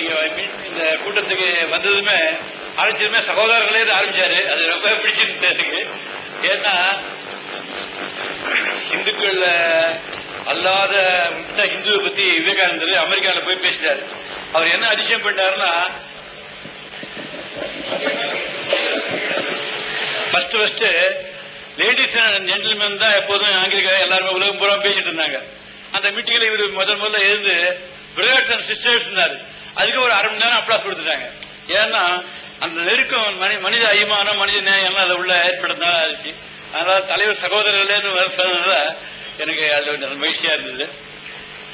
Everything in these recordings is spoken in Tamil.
இந்த கூட்டத்துக்கு வந்ததுமே அழைச்சதுமே சகோதரர்களே ஆரம்பிச்சாரு. அது ரொம்ப பிடிச்சிருந்து எனக்கு ஏன்னா இந்துக்கள் அல்லாத விட்ட இந்துவை பத்தி விவேகானந்தர் அமெரிக்கால போய் பேசிட்டாரு. அவர் என்ன அதிசயம் பண்ணாருன்னா first first ladies and gentleman தான் எப்போதும் ஆங்கிலிக்க எல்லாருமே உலகம் பூரா பேசிட்டு இருந்தாங்க. அந்த மீட்டிங்ல இவர் முதல் முதல்ல எழுந்து பிரதர்ஸ் அண்ட் சிஸ்டர்ஸ் இருந்தாரு அதுக்கு ஒரு அரை மணி நேரம் அப்ளாஸ் கொடுத்துட்டாங்க. ஏன்னா அந்த நெருக்கம் மனி மனித அய்மானம் மனித நேயம் அதை உள்ள ஏற்படுறதுனால இருந்துச்சு அதனால தலைவர் சகோதரர்களே வரதுனால எனக்கு அது கொஞ்சம் மகிழ்ச்சியா இருந்தது.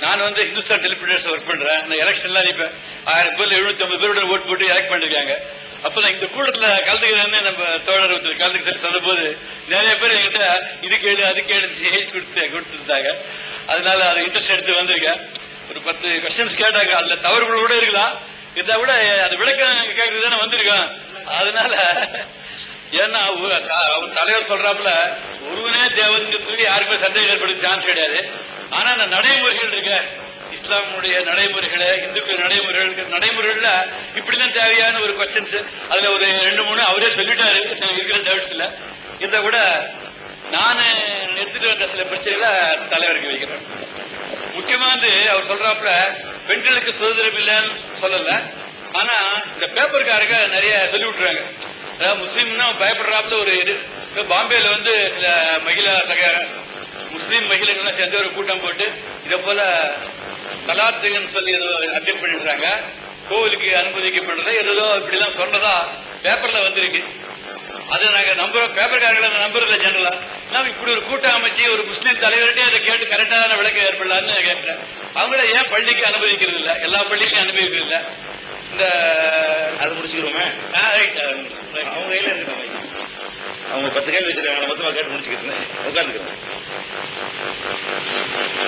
நான் வந்து ஹிந்துஸ்தான் டெலிபிடேஷன் ஒர்க் பண்றேன். அந்த எலெக்ஷன்லாம் இப்ப ஆயிரம் பேர் எழுநூத்தி ஐம்பது பேருடன் ஓட்டு போட்டு எலக்ட் பண்ணிருக்காங்க. அப்பதான் இந்த கூட்டத்தில் கலந்துக்கிறேன்னு நம்ம தோழர் ஒருத்தர் கலந்துக்கிட்டு சொன்ன போது நிறைய பேர் என்கிட்ட இது கேடு அது கேடு கொடுத்து கொடுத்துருந்தாங்க அதனால அது இன்ட்ரெஸ்ட் எடுத்து வந்திருக்கேன். ஒரு பத்து கொஸ்டின்ஸ் கேட்டாங்க. அதுல தவறுகள் கூட இருக்கலாம் இருந்தா விட அது விளக்கம் கேட்கறது தானே வந்திருக்கோம். அதனால ஏன்னா அவர் தலைவர் சொல்றாப்புல ஒருவனே தேவனுக்கு யாருக்குமே சந்தேகம் ஏற்படுத்த சான்ஸ் கிடையாது. ஆனா அந்த நடைமுறைகள் இருக்க. இஸ்லாமுடைய நடைமுறைகளை இந்துக்கள் நடைமுறைகள் நடைமுறைகள்ல இப்படிதான் தேவையான ஒரு கொஸ்டின்ஸ் அதுல ஒரு ரெண்டு மூணு அவரே சொல்லிட்டாரு. இருக்கிற டவுட்ஸ்ல இதை விட நானு எடுத்துட்டு வந்த சில பிரச்சனைகளை தலைவருக்கு வைக்கிறேன். முக்கியமா வந்து அவர் சொல்றாப்புல பெண்களுக்கு சுதந்திரம் இல்லைன்னு சொல்லல. ஆனா இந்த பேப்பர்காரங்க நிறைய சொல்லி விட்டுறாங்க அதாவது முஸ்லீம்னா பயப்படுறாப்புல ஒரு இது. பாம்பேல வந்து சில மகிழா சக முஸ்லீம் மகிழங்கள்லாம் சேர்ந்து ஒரு கூட்டம் போட்டு இதை போல தலாத்துன்னு சொல்லி ஏதோ அட்டெம்ட் பண்ணிடுறாங்க கோவிலுக்கு அனுமதிக்கப்படுறத ஏதோ இப்படிலாம் சொன்னதா பேப்பர்ல வந்திருக்கு. அதை நாங்க நம்புறோம். பேப்பர்காரங்களை நம்புறதில்ல ஜெனரலா நான் இப்படி ஒரு கூட்டம் அமைச்சு ஒரு முஸ்லீம் தலைவர்கிட்டே அதை கேட்டு கரெக்டான விளக்கம் ஏற்படலான்னு கேட்டேன் அவங்கள ஏன் பள்ளிக்கு அனுபவிக்கிறது இல்லை? எல்லா பள்ளிக்கும் அனுபவிக்கிறது இல்லை? இந்த அது முடிச்சுக்கிறோமே? அவங்க கையில் இருக்கு அவங்க பத்து கேள்வி வச்சிருக்காங்க. மொத்தமாக கேட்டு முடிச்சுக்கிறேன் உட்காந்துக்கிறேன்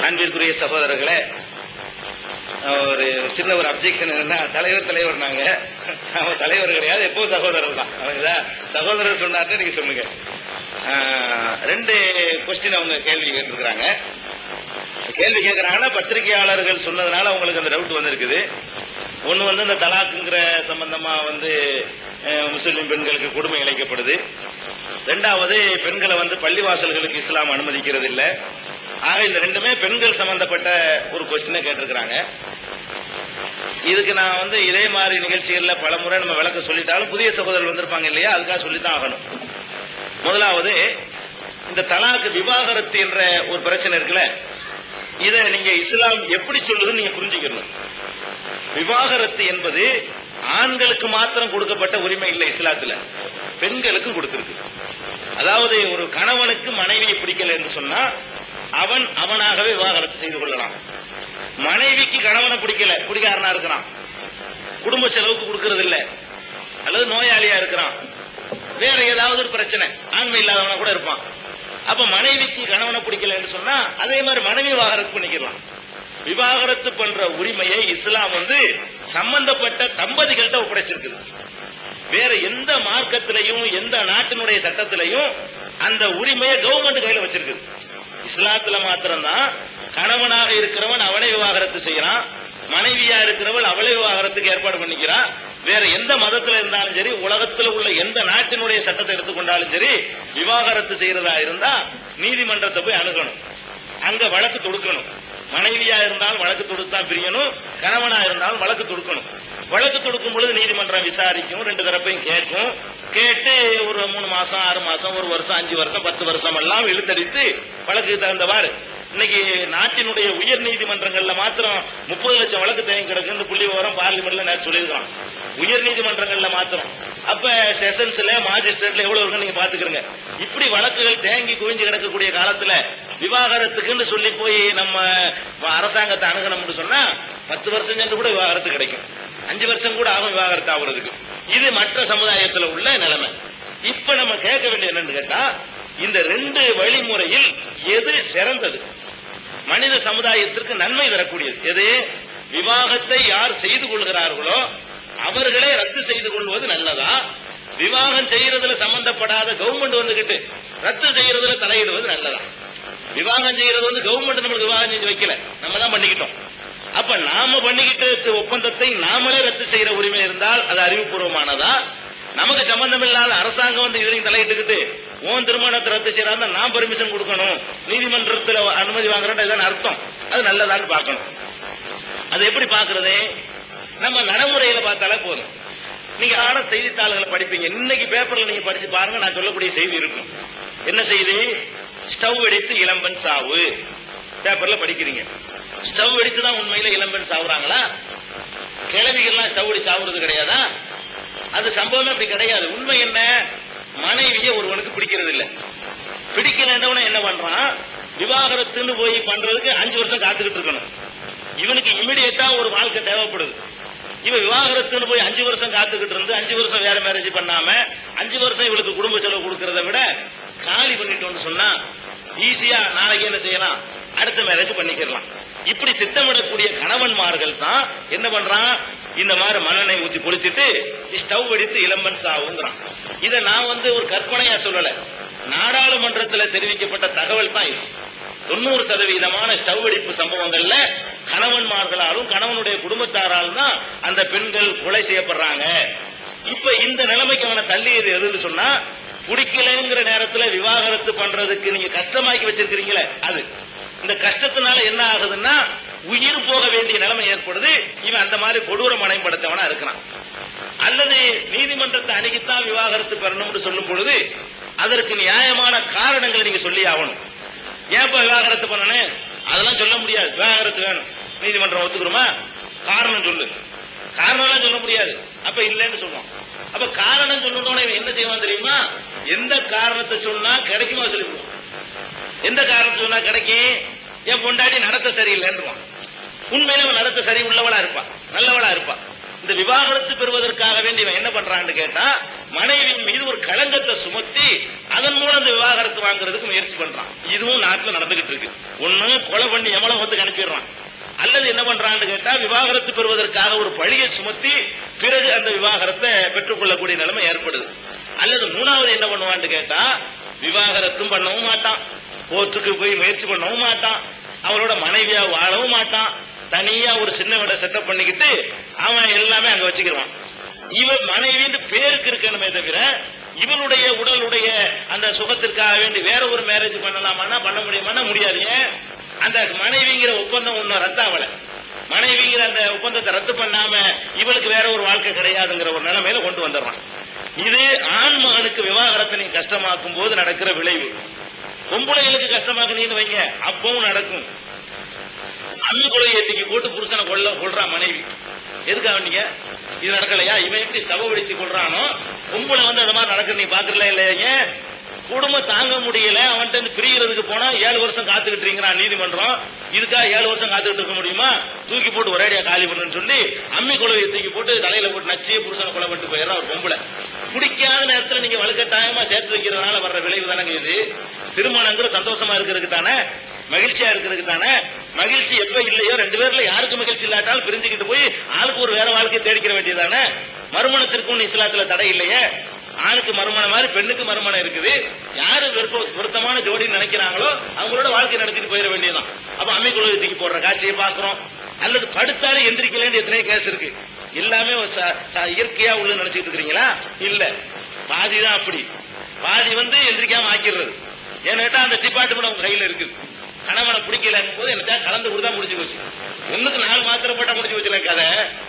அன்பிற்குரிய சகோதரர்களே ஒரு சின்ன ஒரு அப்ஜெக்ஷன் என்னன்னா தலைவர் தலைவர் நாங்க. அவன் தலைவர் கிடையாது எப்போ சகோதரர் தான் அவங்களா? சகோதரர் சொன்னார்னு நீங்க சொல்லுங்க. ரெண்டு கொஸ்டின் அவங்க கேள்வி கேட்டிருக்கிறாங்க. கேள்வி கேட்கறாங்கன்னா பத்திரிகையாளர்கள் சொன்னதுனால அவங்களுக்கு அந்த டவுட் வந்திருக்குது. ஒன்று வந்து இந்த தலாக்குங்கிற சம்பந்தமா வந்து முஸ்லீம் முஸ்லிம் பெண்களுக்கு கொடுமை இழைக்கப்படுது ரெண்டாவது பெண்களை வந்து பள்ளிவாசல்களுக்கு இஸ்லாம் அனுமதிக்கிறது இல்லை ஆக இந்த ரெண்டுமே பெண்கள் சம்பந்தப்பட்ட ஒரு கொஸ்டினை கேட்டிருக்கிறாங்க. இதுக்கு நான் வந்து இதே மாதிரி நிகழ்ச்சிகளில் பல முறை நம்ம விளக்க சொல்லிட்டாலும் புதிய சகோதரர் வந்திருப்பாங்க இல்லையா? அதுக்காக சொல்லித்தான் ஆகணும். முதலாவது இந்த தலாக்கு விவாகரத்து என்ற ஒரு பிரச்சனை இருக்குல்ல இதை நீங்க இஸ்லாம் எப்படி சொல்லுதுன்னு நீங்க புரிஞ்சுக்கணும். விவாகரத்து என்பது ஆண்களுக்கு மாத்திரம் கொடுக்கப்பட்ட உரிமை இல்லை இஸ்லாத்துல பெண்களுக்கும் கொடுத்திருக்கு. அதாவது ஒரு கணவனுக்கு மனைவியை பிடிக்கல என்று சொன்னா அவன் அவனாகவே விவாகரத்து செய்து கொள்ளலாம். மனைவிக்கு கணவனை பிடிக்கல பிடிக்காரனா இருக்கிறான். குடும்ப செலவுக்கு கொடுக்கறது இல்ல அல்லது நோயாளியா இருக்கிறான். வேற ஏதாவது ஒரு பிரச்சனை. ஆண்மை இல்லாதவனா கூட இருப்பான். அப்ப மனைவிக்கு கணவனை பிடிக்கலன்னு சொன்னா அதே மாதிரி மனைவி விவாகரத்து பண்ணிக்கலாம். விவாகரத்து பண்ற உரிமையை இஸ்லாம் வந்து சம்பந்தப்பட்ட தம்பதிகள்கிட்ட ஒப்படைச்சிருக்குது. வேற எந்த மார்க்கத்திலையும் எந்த நாட்டினுடைய சட்டத்திலையும் அந்த உரிமையை கவர்மெண்ட் கையில வச்சிருக்குது. இஸ்லாத்துல மாத்திரம்தான் கணவனாக இருக்கிறவன் அவனை விவாகரத்து செய்யறான் மனைவியா இருக்கிறவள் அவளை விவாகரத்துக்கு ஏற்பாடு பண்ணிக்கிறான். வேற எந்த மதத்துல இருந்தாலும் சரி உலகத்துல உள்ள எந்த நாட்டினுடைய சட்டத்தை எடுத்துக்கொண்டாலும் சரி விவாகரத்து செய்யறதா இருந்தா நீதிமன்றத்தை போய் அணுகணும். அங்க வழக்கு தொடுக்கணும். மனைவியா இருந்தாலும் வழக்கு தொடுத்தா பிரியணும் கணவனா இருந்தாலும் வழக்கு தொடுக்கணும். வழக்கு தொடுக்கும் பொழுது நீதிமன்றம் விசாரிக்கும் ரெண்டு தரப்பையும் கேட்கும். கேட்டு ஒரு மூணு மாசம் ஆறு மாசம் ஒரு வருஷம் அஞ்சு வருஷம் பத்து வருஷம் எல்லாம் இழுத்தடித்து வழக்கு தகுந்தவாறு இன்னைக்கு நாட்டினுடைய உயர் நீதிமன்றங்கள்ல மாத்திரம் முப்பது லட்சம் வழக்கு தேங்கி கிடக்குன்னு புள்ளி விவரம் பார்லிமெண்ட்ல நேற்று சொல்லியிருக்கான் உயர் நீதிமன்றங்கள்ல மாத்திரம். அப்ப செஷன்ஸ்ல மாஜிஸ்ட்ரேட்ல எவ்வளவு இருக்குன்னு நீங்க பாத்துக்கிறங்க இப்படி வழக்குகள் தேங்கி குவிஞ்சு கிடக்கக்கூடிய காலத்துல விவாகரத்துக்குன்னு சொல்லி போய் நம்ம அரசாங்கத்தை அணுகணும்னு சொன்னா பத்து வருஷம் சென்று கூட விவாகரத்து கிடைக்கும். அஞ்சு வருஷம் கூட ஆகும் விவாகரத்து ஆகுறதுக்கு. இது மற்ற சமுதாயத்துல உள்ள நிலைமை. இப்ப நம்ம கேட்க வேண்டியது என்னன்னு கேட்டா இந்த ரெண்டு வழிமுறையில் எது சிறந்தது? மனித சமுதாயத்திற்கு நன்மை வரக்கூடியது. எது? விவாகத்தை யார் செய்து கொள்கிறார்களோ அவர்களே ரத்து செய்து கொள்வது நல்லதா? விவாகம் செய்யறதுல சம்பந்தப்படாத கவர்மெண்ட் வந்துகிட்டு ரத்து செய்யறதுல தலையிடுவது நல்லதா? விவாகம் செய்யறது வந்து கவர்மெண்ட் நம்மளுக்கு விவாகம் செஞ்சு வைக்கல. நம்ம தான் பண்ணிக்கிட்டோம். அப்ப நாம பண்ணிக்கிட்டு இருக்க ஒப்பந்தத்தை நாமளே ரத்து செய்யற உரிமை இருந்தால் அது அறிவுபூர்வமானதா? நமக்கு சம்பந்தம் இல்லாத அரசாங்கம் வந்து இதுலையும் தலையிட்டுக்கிட்டு உன் திருமணத்தை ரத்து செய்யறாங்க நான் பெர்மிஷன் கொடுக்கணும். நீதிமன்றத்தில் அனுமதி வாங்குறேன் இதான் அர்த்தம். அது நல்லதான்னு பார்க்கணும். அது எப்படி பாக்குறது நம்ம நடைமுறையில பார்த்தாலே போதும். நீங்க ஆன செய்தித்தாள்களை படிப்பீங்க. இன்னைக்கு பேப்பர்ல நீங்க படிச்சு பாருங்க நான் சொல்லக்கூடிய செய்தி இருக்கும். என்ன செய்தி? ஸ்டவ் வெடித்து இளம்பன் சாவு. பேப்பர்ல படிக்கிறீங்க. ஸ்டவ் வெடித்து தான் உண்மையில இளம்பன் சாவுறாங்களா? கிழவிகள்லாம் ஸ்டவ் வெடி சாவுறது கிடையாதா? அது சம்பவமே அப்படி கிடையாது. உண்மை என்ன? மனைவியை ஒருவனுக்கு பிடிக்கிறது இல்ல பிடிக்கலன்றவன என்ன பண்றான்? விவாகரத்துன்னு போய் பண்றதுக்கு அஞ்சு வருஷம் காத்துக்கிட்டு இருக்கணும். இவனுக்கு இமிடியேட்டா ஒரு வாழ்க்கை தேவைப்படுது. இவன் விவாகரத்துன்னு போய் அஞ்சு வருஷம் காத்துக்கிட்டு இருந்து அஞ்சு வருஷம் வேற மேரேஜ் பண்ணாம அஞ்சு வருஷம் இவளுக்கு குடும்ப செலவு கொடுக்கறத விட காலி பண்ணிட்டோம்னு சொன்னா ஈஸியா நாளைக்கு என்ன செய்யலாம்? அடுத்த மேரேஜ் பண்ணிக்கிறலாம். இப்படி திட்டமிடக்கூடிய கணவன்மார்கள் தான் என்ன பண்றான்? இந்த மாதிரி மண்ணெண்ணை ஊத்தி குளிச்சுட்டு ஸ்டவ் வெடித்து இளம்பன் சாவுங்கிறான் இத நான் வந்து ஒரு கற்பனையா சொல்லல. நாடாளுமன்றத்தில் தெரிவிக்கப்பட்ட தகவல் தான் இது. தொண்ணூறு சதவீதமான ஸ்டவ் வெடிப்பு சம்பவங்கள்ல கணவன்மார்களாலும் கணவனுடைய குடும்பத்தாராலும் தான் அந்த பெண்கள் கொலை செய்யப்படுறாங்க. இப்ப இந்த நிலைமைக்கு அவனை தள்ளியது எதுன்னு சொன்னா குடிக்கலைங்கிற நேரத்துல விவாகரத்து பண்றதுக்கு நீங்க கஷ்டமாக்கி வச்சிருக்கிறீங்களே அது. இந்த கஷ்டத்தினால என்ன ஆகுதுன்னா உயிர் போக வேண்டிய நிலைமை ஏற்படுது. இவன் அந்த மாதிரி கொடூர மனைப்படுத்தவனா இருக்கிறான். அல்லது நீதிமன்றத்தை அணுகித்தான் விவாகரத்து பெறணும்னு சொல்லும் பொழுது அதற்கு நியாயமான காரணங்களை நீங்க சொல்லி ஆகணும். ஏன்பா விவாகரத்து பண்ணணும் அதெல்லாம் சொல்ல முடியாது. விவாகரத்து வேணும். நீதிமன்றம் ஒத்துக்கிறோமா காரணம் சொல்லு. காரணம்லாம் சொல்ல முடியாது. அப்ப இல்லைன்னு சொல்லுவோம் அப்ப காரணம் சொல்லணும்னு என்ன செய்வான் தெரியுமா? எந்த காரணத்தை சொன்னா கிடைக்குமா சொல்லிவிடுவோம் எந்த காரணம் சொன்னா கிடைக்கும்? என் பொண்டாடி நடத்த சரியில்லைன்றான் உண்மையில அவன் நடத்த சரி உள்ளவளா இருப்பான். நல்லவளா இருப்பான். இந்த விவாகரத்து பெறுவதற்காக வேண்டி இவன் என்ன பண்றான்னு கேட்டா மனைவியின் மீது ஒரு களங்கத்தை சுமத்தி அதன் மூலம் அந்த விவாகரத்து வாங்குறதுக்கு முயற்சி பண்றான். இதுவும் நாட்டில் நடந்துகிட்டு இருக்கு. ஒண்ணு கொலை பண்ணி எமலகத்துக்கு அனுப்பிடுறான். அல்லது என்ன பண்றான்னு கேட்டா விவாகரத்து பெறுவதற்காக ஒரு பழியை சுமத்தி பிறகு அந்த விவாகரத்தை பெற்றுக்கொள்ளக்கூடிய நிலைமை ஏற்படுது. அல்லது மூணாவது என்ன பண்ணுவான்னு கேட்டா விவாகரத்தும் பண்ணவும் மாட்டான். போத்துக்கு போய் முயற்சி பண்ணவும் மாட்டான். அவரோட மனைவியா வாழவும் மாட்டான். தனியா ஒரு சின்ன வீட செட்டப் பண்ணிக்கிட்டு அவன் எல்லாமே அங்க வச்சுக்கிடுவான் இவன் மனைவின்னு பேருக்கு இருக்கணுமே தவிர இவனுடைய உடலுடைய அந்த சுகத்திற்காக வேண்டி வேற ஒரு மேரேஜ் பண்ணலாமான்னா பண்ண முடியுமானா முடியாது. ஏன்? அந்த மனைவிங்கிற ஒப்பந்தம் ஒன்னும் ரத்தாவல. மனைவிங்கிற அந்த ஒப்பந்தத்தை ரத்து பண்ணாம இவளுக்கு வேற ஒரு வாழ்க்கை கிடையாதுங்கிற ஒரு நிலைமையில கொண்டு வந்துடுறான். இது ஆண் மகனுக்கு விவாகரத்தை நீ கஷ்டமாக்கும் போது நடக்கிற விளைவு. பொம்பளைகளுக்கு கஷ்டமாக்குனீங்கன்னு வைங்க அப்பவும் நடக்கும். அம்மி குலை ஏத்திக்கு போட்டு புருஷனை கொல்ல கொள்றான் மனைவி. எதுக்காக நீங்க? இது நடக்கலையா? இவன் எப்படி ஸ்டவ் வெடிச்சு கொள்றானோ பொம்பளை வந்து அந்த மாதிரி நடக்குது நீ பாக்குறல இல்லையா குடும்பம் தாங்க முடியல அவன்கிட்ட இருந்து பிரியறதுக்கு போனா ஏழு வருஷம் காத்துக்கிட்டு இருக்கிறான் நீதிமன்றம். இதுக்காக ஏழு வருஷம் காத்துக்கிட்டு இருக்க முடியுமா? தூக்கி போட்டு ஒரேடியா காலி பண்ணுன்னு சொல்லி அம்மி குழவையை தூக்கி போட்டு தலையில போட்டு நச்சு புருஷனை கொலை பண்ணிட்டு போயிடுறான் ஒரு பொம்பளை. குடிக்காத நேரத்துல நீங்க வலுக்கட்டாயமா சேர்த்து வைக்கிறதுனால வர்ற விளைவு தானே இது. திருமணங்கிற சந்தோஷமா இருக்கிறதுக்கு தானே மகிழ்ச்சியா இருக்கிறதுக்கு தானே மகிழ்ச்சி எப்ப இல்லையோ ரெண்டு பேர்ல யாருக்கு மகிழ்ச்சி இல்லாட்டாலும் பிரிஞ்சுக்கிட்டு போய் ஆளுக்கு ஒரு வேற வாழ்க்கையை தேடிக்கிற வேண்டியதானே மறுமணத்திற்கும் இஸ்லாத்துல தடை இல்லையே. ஆணுக்கு மறுமணம் மாதிரி பெண்ணுக்கு மறுமணம் இருக்குது. யாரு விருப்ப பொருத்தமான ஜோடின்னு நினைக்கிறாங்களோ அவங்களோட வாழ்க்கை நடத்திட்டு போயிட வேண்டியதுதான். அப்ப அம்மை குழுவை போடுற காட்சியை பாக்குறோம் அல்லது படுத்தாலும் எந்திரிக்கலன்னு எத்தனையோ கேஸ் இருக்கு. எல்லாமே ஒரு ச- இயற்கையா உள்ள நினைச்சிட்டு இருக்கிறீங்களா? இல்ல. பாதி தான் அப்படி. பாதி வந்து எந்திரிக்காம ஆக்கிடுறது. ஏன்னா அந்த டிபார்ட்மெண்ட் அவங்க கையில இருக்குது. கணவனை பிடிக்கல போது எனக்கு கலந்து கொடுத்தா முடிஞ்சு போச்சு. ஒண்ணுக்கு நாலு மாத்திரை போட்டா முடிஞ்சு போச்சுல கதை.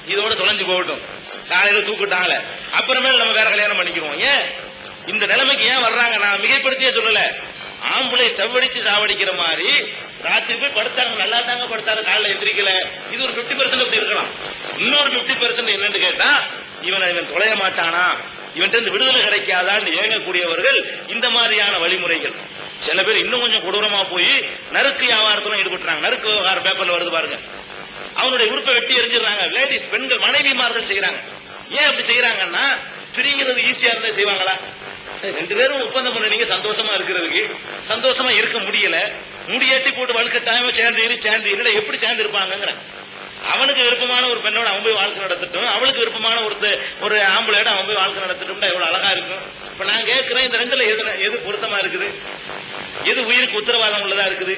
இதோட தொலைஞ்சு போகட்டும். காலையில தூக்கிட்டாங்களே. அப்புறமேல நம்ம வேற கல்யாணம் பண்ணிக்கிறோம் ஏன்? இந்த நிலைமைக்கு ஏன் வர்றாங்க? நான் மிகைப்படுத்தியே சொல்லல. ஆம்பளை செவ்வடிச்சு சாவடிக்கிற மாதிரி ராத்திரி போய் படுத்தாங்க. நல்லா தாங்க படுத்தாங்க. காலைல எந்திரிக்கல. இது ஒரு 50% பெர்சன்ட் அப்படி இருக்கலாம். இன்னொரு 50% பெர்சன்ட் என்னன்னு கேட்டா இவனை இவன் தொலைய மாட்டானா? இவன் இருந்து விடுதலை கிடைக்காதான்னு ஏங்கக்கூடியவர்கள் இந்த மாதிரியான வழிமுறைகள். சில பேர் இன்னும் கொஞ்சம் கொடூரமா போய் நறுக்கு வியாபாரத்துல ஈடுபட்டுறாங்க. நறுக்கு விவகாரம் பேப்பர்ல வருது பாருங்க. அவனுடைய உறுப்பை வெட்டி எரிஞ்சிடறாங்க லேடிஸ் பெண்கள் மனைவிமார்கள் செய்யறாங்க ஏன் அப்படி செய்யறாங்கன்னா பிரிகிறது ஈஸியா இருந்தா செய்வாங்களா? ரெண்டு பேரும் ஒப்பந்தம் பண்ணீங்க சந்தோஷமா இருக்கிறதுக்கு சந்தோஷமா இருக்க முடியல. முடியாட்டி போட்டு வழுக்கட்டாயமா சேர்ந்து இரு சேர்ந்து இருல எப்படி சேர்ந்து இருப்பாங்கிற அவனுக்கு விருப்பமான ஒரு பெண்ணோட அவன் போய் வாழ்க்கை நடத்தட்டும். அவளுக்கு விருப்பமான ஒருத்த ஒரு ஆம்பளையோட அவன் போய் வாழ்க்கை நடத்தட்டும்னா எவ்வளவு அழகா இருக்கும். இப்ப நான் கேட்கிறேன் இந்த ரெண்டுல எது எது பொருத்தமா இருக்குது? எது உயிருக்கு உத்தரவாதம் உள்ளதா இருக்குது?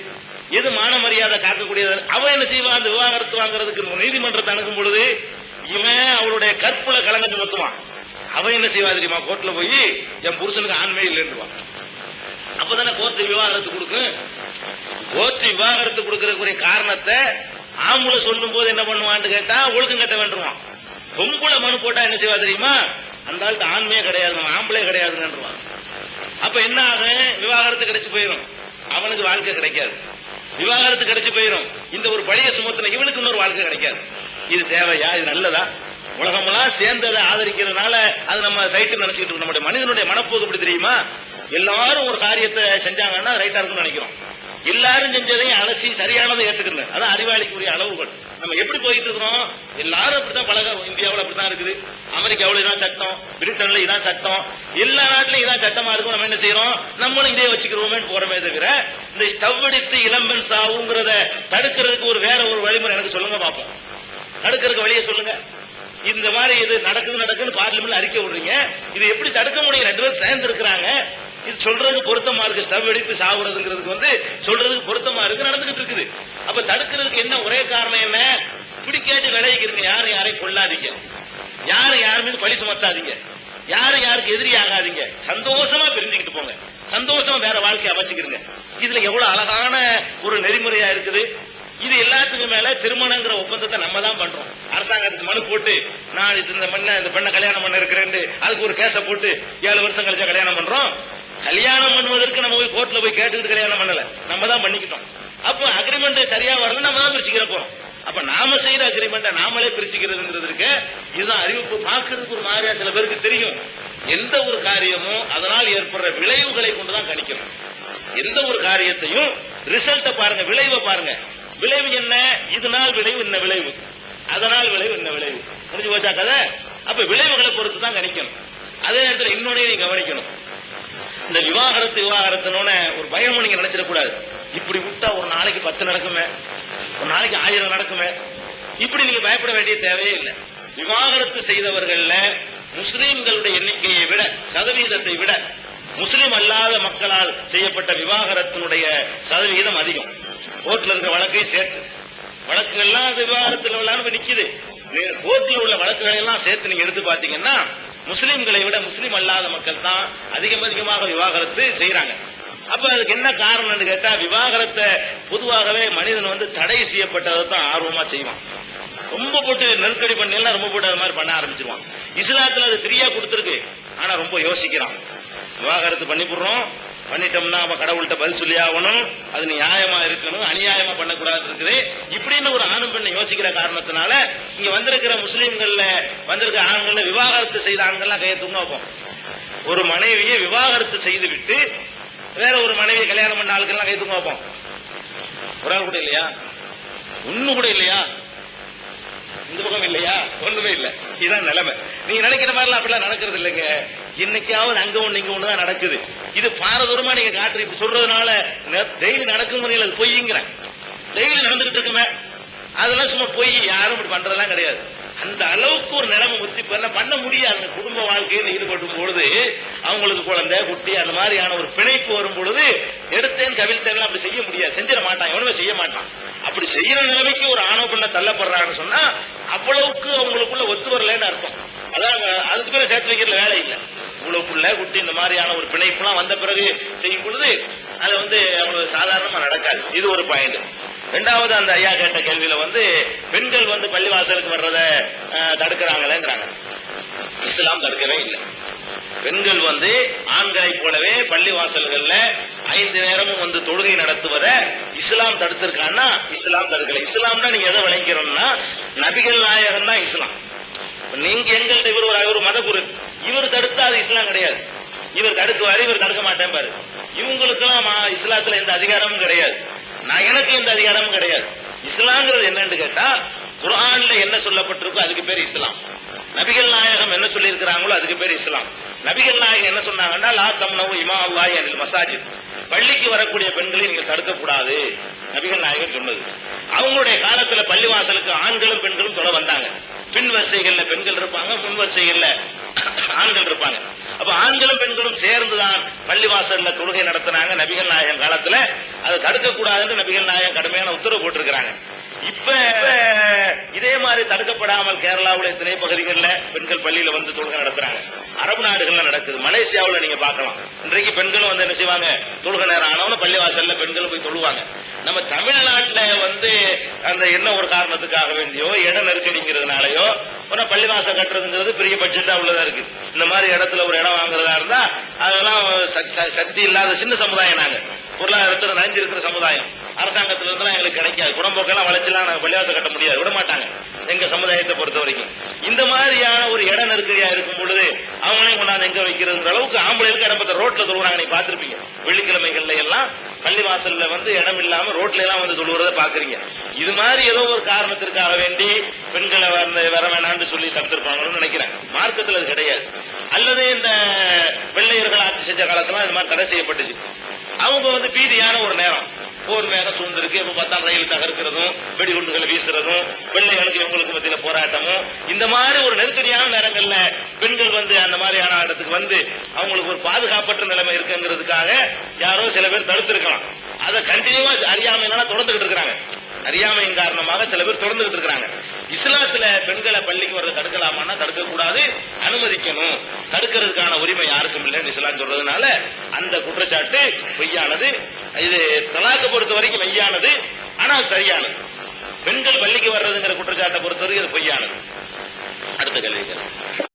எது மான மரியாதை காக்கக்கூடியது? அவன் என்ன செய்வான்? அந்த விவாகரத்து வாங்குறதுக்கு நீதிமன்றத்தை அணுகும் பொழுது இவன் அவளுடைய கற்புல கலங்க சுமத்துவான் அவன் என்ன செய்வா தெரியுமா? கோர்ட்ல போய் என் புருஷனுக்கு ஆண்மை இல்லைன்னுவான். அப்பதானே கோர்ட்டு விவாகரத்து கொடுக்கும்? கோர்ட்டு விவாகரத்து கொடுக்கறக்கூடிய காரணத்தை ஆம்பளை சொல்லும் போது என்ன பண்ணுவான்னு கேட்டா ஒழுக்கம் கட்ட வேண்டுவான். பொம்பளை மனு போட்டா என்ன செய்வா தெரியுமா? அந்த ஆளுக்கு ஆண்மையே கிடையாது ஆம்பளே கிடையாதுன்றான் அப்ப என்ன ஆகும்? விவாகரத்து கிடைச்சு போயிடும் அவனுக்கு வாழ்க்கை கிடைக்காது. விவாகரத்து கிடைச்சு போயிடும் இந்த ஒரு பழைய சுமத்தின இவனுக்கு இன்னொரு வாழ்க்கை கிடைக்காது. இது தேவையா? இது நல்லதா? உலகமெல்லாம் சேர்ந்ததை ஆதரிக்கிறதுனால அது நம்ம ரைட்டு நினைச்சிட்டு இருக்கோம். நம்முடைய மனிதனுடைய மனப்போக்கு எப்படி தெரியுமா? எல்லாரும் ஒரு காரியத்தை செஞ்சாங்கன்னா ரைட்டா இருக்கும்னு நினைக்கிறோம். எல்லாரும் செஞ்சதையும் அலசி சரியானதை ஏத்துக்கணும். அதான் அறிவாளிக்குரிய அளவுகள் நம்ம எப்படி போயிட்டு இருக்கிறோம்? எல்லாரும் அப்படிதான் பழக இந்தியாவில் அப்படிதான் இருக்குது. அமெரிக்காவில் இதான் சட்டம். பிரிட்டன்ல இதான் சட்டம். எல்லா நாட்டிலும் இதான் சட்டமா இருக்கும். நம்ம என்ன செய்யறோம்? நம்மளும் இதே வச்சுக்கிறோமே போறமே தவிர இந்த ஸ்டவ் அடித்து இளம்பெண் சாவுங்கிறத தடுக்கிறதுக்கு ஒரு வேற ஒரு வழிமுறை எனக்கு சொல்லுங்க பார்ப்போம் தடுக்கிறதுக்கு வழியை சொல்லுங்க. இந்த மாதிரி இது நடக்குது நடக்குன்னு பார்லிமெண்ட் அறிக்கை விடுறீங்க. இது எப்படி தடுக்க முடியும்? ரெண்டு பேரும் சேர்ந்து இருக்கிறாங்க. இது சொல்றதுக்கு பொருத்தமா இருக்கு? ஸ்டவ் எடுத்து சாவுறதுங்கிறதுக்கு வந்து சொல்றதுக்கு பொருத்தமா இருக்கு? நடந்துகிட்டு இருக்குது. அப்ப தடுக்கிறதுக்கு என்ன ஒரே காரணம் என்ன? பிடிக்காட்டி விளைவிக்கிறீங்க யாரும் யாரையும் கொள்ளாதீங்க யாரும் யார் மீது பழி சுமத்தாதீங்க. யாரும் யாருக்கு எதிரி ஆகாதீங்க. சந்தோஷமா பிரிஞ்சுக்கிட்டு போங்க. சந்தோஷமா வேற வாழ்க்கையை அமைச்சுக்கிறீங்க இதுல எவ்வளவு அழகான ஒரு நெறிமுறையா இருக்குது. இது எல்லாத்துக்கும் மேல திருமணங்கிற ஒப்பந்தத்தை நம்ம தான் பண்றோம். அரசாங்கத்துக்கு மனு போட்டு நான் இது இந்த மண்ண இந்த பெண்ணை கல்யாணம் பண்ண இருக்கிறேன் அதுக்கு ஒரு கேஸ போட்டு ஏழு வருஷம் கழிச்சா கல்யாணம் பண்றோம். கல்யாணம் பண்ணுவதற்கு நம்ம போய் கோர்ட்ல போய் கேட்டுக்கிட்டு கல்யாணம் பண்ணல. நம்ம தான் பண்ணிக்கிட்டோம். அப்ப அக்ரிமெண்ட் சரியா வரல நம்ம தான் பிரிச்சுக்கிற போறோம். அப்ப நாம செய்யற அக்ரிமெண்ட்டை நாமளே பிரிச்சுக்கிறதுங்கிறது இருக்கு இதுதான் அறிவிப்பு. பார்க்கறதுக்கு ஒரு மாதிரியா சில பேருக்கு தெரியும். எந்த ஒரு காரியமும் அதனால் ஏற்படுற விளைவுகளை கொண்டுதான் கணிக்கணும். எந்த ஒரு காரியத்தையும் ரிசல்ட்ட பாருங்க விளைவை பாருங்க. விளைவு என்ன? இதனால் விளைவு என்ன விளைவு. அதனால் விளைவு என்ன விளைவு. புரிஞ்சு போச்சா கதை? அப்ப விளைவுகளை பொறுத்து தான் கணிக்கணும். அதே நேரத்தில் இன்னொன்னையும் நீ கவனிக்கணும். இந்த விவாகரத்து விவாகரத்துனோட ஒரு பயமும் நீங்க நினைச்சிடக்கூடாது இப்படி விட்டா ஒரு நாளைக்கு பத்து நடக்குமே? ஒரு நாளைக்கு ஆயிரம் நடக்குமே? இப்படி நீங்க பயப்பட வேண்டிய தேவையே இல்லை. விவாகரத்து செய்தவர்கள்ல முஸ்லீம்களுடைய எண்ணிக்கையை விட சதவீதத்தை விட முஸ்லீம் அல்லாத மக்களால் செய்யப்பட்ட விவாகரத்தினுடைய சதவீதம் அதிகம். கோர்ட்ல இருக்கிற வழக்கையும் சேர்த்து. வழக்குகள்லாம் அது விவாகரத்தில் நிக்குது. கோர்ட்ல உள்ள வழக்குகளை எல்லாம் சேர்த்து நீங்க எடுத்து பாத்தீங்கன்னா முஸ்லிம்களை விட முஸ்லிம் அல்லாத மக்கள் தான் அதிகம் அதிகமாக விவாகரத்து செய்யறாங்க அப்ப அதுக்கு என்ன காரணம்னு கேட்டா விவாகரத்தை பொதுவாகவே மனிதன் வந்து தடை செய்யப்பட்டதை தான் ஆர்வமா செய்வான். ரொம்ப போட்டு நெருக்கடி பண்ணலாம் ரொம்ப போட்டு அது மாதிரி பண்ண ஆரம்பிச்சிருவான். இஸ்லாத்துல அது ஃப்ரீயா கொடுத்துருக்கு. ஆனா ரொம்ப யோசிக்கிறான். விவாகரத்து பண்ணிவிடுறோம் பண்ணிட்டோம்னா அவன் கடவுள்கிட்ட பதில் சொல்லி ஆகணும். அது நியாயமா இருக்கணும். அநியாயமா பண்ணக்கூடாது இருக்குது இப்படின்னு ஒரு ஆணும் பெண்ணை யோசிக்கிற காரணத்தினால இங்க வந்திருக்கிற முஸ்லீம்கள்ல வந்திருக்கிற ஆண்கள்ல விவாகரத்து செய்த ஆண்கள்லாம் கையை தூங்க வைப்போம். ஒரு மனைவியை விவாகரத்து செய்து விட்டு வேற ஒரு மனைவியை கல்யாணம் பண்ண ஆளுக்கெல்லாம் கை தூங்க வைப்போம். ஒரு ஆள் கூட இல்லையா? ஒண்ணு கூட இல்லையா? இந்த பக்கம் இல்லையா? ஒண்ணுமே இல்ல. இதுதான் நிலைமை. நீங்க நினைக்கிற மாதிரிலாம் அப்படிலாம் நடக்கிறது இல்லைங்க. இன்னைக்காவது அங்க ஒண்ணு இங்க ஒண்ணுதான் நடக்குது. இது பாரதூரமா நீங்க காற்று இப்ப சொல்றதுனால டெய்லி நடக்கும் முறையில் அது பொய்ங்கிறேன். டெய்லி நடந்துகிட்டு இருக்குமே. அதெல்லாம் சும்மா பொய் யாரும் இப்படி பண்றதெல்லாம் கிடையாது. அந்த அளவுக்கு ஒரு நிலைமை முத்தி பண்ண பண்ண முடியாது. குடும்ப வாழ்க்கையில் ஈடுபடும் பொழுது அவங்களுக்கு குழந்தை குட்டி அந்த மாதிரியான ஒரு பிணைப்பு வரும் பொழுது எடுத்தேன் கவிழ்த்தேன் அப்படி செய்ய முடியாது. செஞ்சிட மாட்டான் எவனுமே செய்ய மாட்டான். அப்படி செய்யற நிலைமைக்கு ஒரு ஆணவ பெண்ண தள்ளப்படுறாங்கன்னு சொன்னா அவ்வளவுக்கு அவங்களுக்குள்ள ஒத்து வரலன்னு அர்த்தம். அதான் அதுக்கு பேர் சேர்த்து வைக்கிறதுல வேலை இல்லை. இவ்வளவு புள்ள குட்டி இந்த மாதிரியான ஒரு பிணைப்புலாம் வந்த பிறகு செய்யும் பொழுது அது வந்து அவ்வளவு சாதாரணமா நடக்காது. இது ஒரு பாயிண்ட் ரெண்டாவது அந்த ஐயா கேட்ட கேள்வியில வந்து பெண்கள் வந்து பள்ளிவாசலுக்கு வர்றத தடுக்கிறாங்களேங்கிறாங்க. இஸ்லாம் தடுக்கவே இல்லை. பெண்கள் வந்து ஆண்களை போலவே பள்ளிவாசல்கள்ல ஐந்து நேரமும் வந்து தொழுகை நடத்துவதை இஸ்லாம் தடுத்திருக்கான்னா இஸ்லாம் தடுக்கல. இஸ்லாம்னா நீங்க எதை விளைக்கிறோம்னா நபிகள் நாயகம் தான் இஸ்லாம். நீங்க எங்கள்கிட்ட இவர் ஒரு மத குரு இவர் தடுத்தா அது இஸ்லாம் கிடையாது. இவர் தடுக்குவாரு இவர் தடுக்க மாட்டேன் பாரு. இவங்களுக்கெல்லாம் இஸ்லாத்துல எந்த அதிகாரமும் கிடையாது. நான் எனக்கு எந்த அதிகாரமும் கிடையாது. இஸ்லாம்ங்கிறது என்னன்னு கேட்டா குரான்ல என்ன சொல்லப்பட்டிருக்கோ அதுக்கு பேர் இஸ்லாம். நபிகள் நாயகம் என்ன சொல்லி இருக்கிறாங்களோ அதுக்கு பேர் இஸ்லாம். நபிகள் நாயகம் என்ன சொன்னாங்கன்னா லா தம்னவு இமா அல்லாஹ் அனில் மசாஜித். பள்ளிக்கு வரக்கூடிய பெண்களை நீங்க தடுக்க கூடாது நபிகள் நாயகம் சொன்னது. அவங்களுடைய காலத்துல பள்ளிவாசலுக்கு ஆண்களும் பெண்களும் தொலை வந்தாங்க. பின் வரிசைகள்ல பெண்கள் இருப்பாங்க முன் வரிசைகள்ல ஆண்கள் இருப்பாங்க. அப்ப ஆண்களும் பெண்களும் சேர்ந்துதான் பள்ளிவாசல்ல தொழுகை நடத்தினாங்க நபிகள் நாயகம் காலத்துல. அதை தடுக்க கூடாதுன்னு நபிகள் நாயகம் கடுமையான உத்தரவு போட்டிருக்கிறாங்க. இப்ப இதே மாதிரி தடுக்கப்படாமல் கேரளாவுடைய எத்தனை பகுதிகளில் பெண்கள் பள்ளியில வந்து தொழுகை நடத்துறாங்க. அரபு நாடுகள்ல நடக்குது. மலேசியாவில் நீங்க பார்க்கலாம். இன்றைக்கு பெண்களும் வந்து என்ன செய்வாங்க? தொழுகை நேரம் ஆனவன பள்ளிவாசல்ல பெண்களும் போய் தொழுவாங்க. நம்ம தமிழ்நாட்டுல வந்து அந்த என்ன ஒரு காரணத்துக்காக வேண்டியோ இட நெருக்கடிங்கிறதுனாலயோ ஒரு பள்ளிவாசம் கட்டுறதுங்கிறது பெரிய பட்ஜெட் உள்ளதா இருக்கு. இந்த மாதிரி இடத்துல ஒரு இடம் வாங்குறதா இருந்தா அதெல்லாம் ச- சக்தி இல்லாத சின்ன சமுதாயம் நாங்க. பொருளாதாரத்தில் நிறைஞ்சிருக்கிற சமுதாயம். அரசாங்கத்துல இருந்தெல்லாம் எங்களுக்கு கிடைக்காது. குடம்போக்கெல்லாம் வளர்ச்சிலாம் நாங்க பள்ளிவாசம் கட்ட முடியாது. விட மாட்டாங்க எங்க சமுதாயத்தை பொறுத்த வரைக்கும் இந்த மாதிரியான ஒரு இட நெருக்கடியா இருக்கும் பொழுது அவங்களையும் வைக்கிறதுங்கிற அளவுக்கு ஆம்பளைக்கு இடம் ரோட்ல தொழுகிறாங்க நீ பாத்திருப்பீங்க வெள்ளிக்கிழமைகள்ல எல்லாம் பள்ளிவாசல்ல வந்து இடம் இல்லாம ரோட்ல எல்லாம் வந்து தொழுகிறத பாக்குறீங்க இது மாதிரி ஏதோ ஒரு காரணத்திற்காக வேண்டி பெண்களை வந்து வர வேணாம்னு சொல்லி தடுத்திருப்பாங்கன்னு நினைக்கிறேன். மார்க்கத்தில் அது கிடையாது. அல்லது இந்த வெள்ளையர்கள் ஆட்சி செஞ்ச காலத்துல இது மாதிரி தடை செய்யப்பட்டுச்சு. அவங்க வந்து பீதியான ஒரு நேரம். போர் மேகம் சூழ்ந்திருக்கு. இப்ப பார்த்தா ரயில் தகர்க்கிறதும் வெடிகுண்டுகளை வீசுறதும் வெள்ளைகளுக்கு இவங்களுக்கு மத்தியில போராட்டமும் இந்த மாதிரி ஒரு நெருக்கடியான நேரங்கள்ல வந்து அந்த மாதிரியான இடத்துக்கு வந்து அவங்களுக்கு ஒரு பாதுகாப்பற்ற நிலைமை இருக்குங்கிறதுக்காக யாரோ சில பேர் தடுத்திருக்கலாம். அதை கண்டினியூவா அறியாமையினால தொடர்ந்துகிட்டு இருக்கிறாங்க. அறியாமையின் காரணமாக சில பேர் தொடர்ந்துகிட்டு இருக்கிறாங்க. இஸ்லாத்துல பெண்களை பள்ளிக்கு வர தடுக்கலாமான்னா தடுக்க கூடாது அனுமதிக்கணும். தடுக்கிறதுக்கான உரிமை யாருக்கும் இல்லைன்னு இஸ்லாம் சொல்றதுனால அந்த குற்றச்சாட்டு பொய்யானது. இது தலாக்கு பொறுத்த வரைக்கும் மெய்யானது ஆனால் சரியானது. பெண்கள் பள்ளிக்கு வர்றதுங்கிற குற்றச்சாட்டை பொறுத்த வரைக்கும் இது பொய்யானது. அடுத்த கேள்வி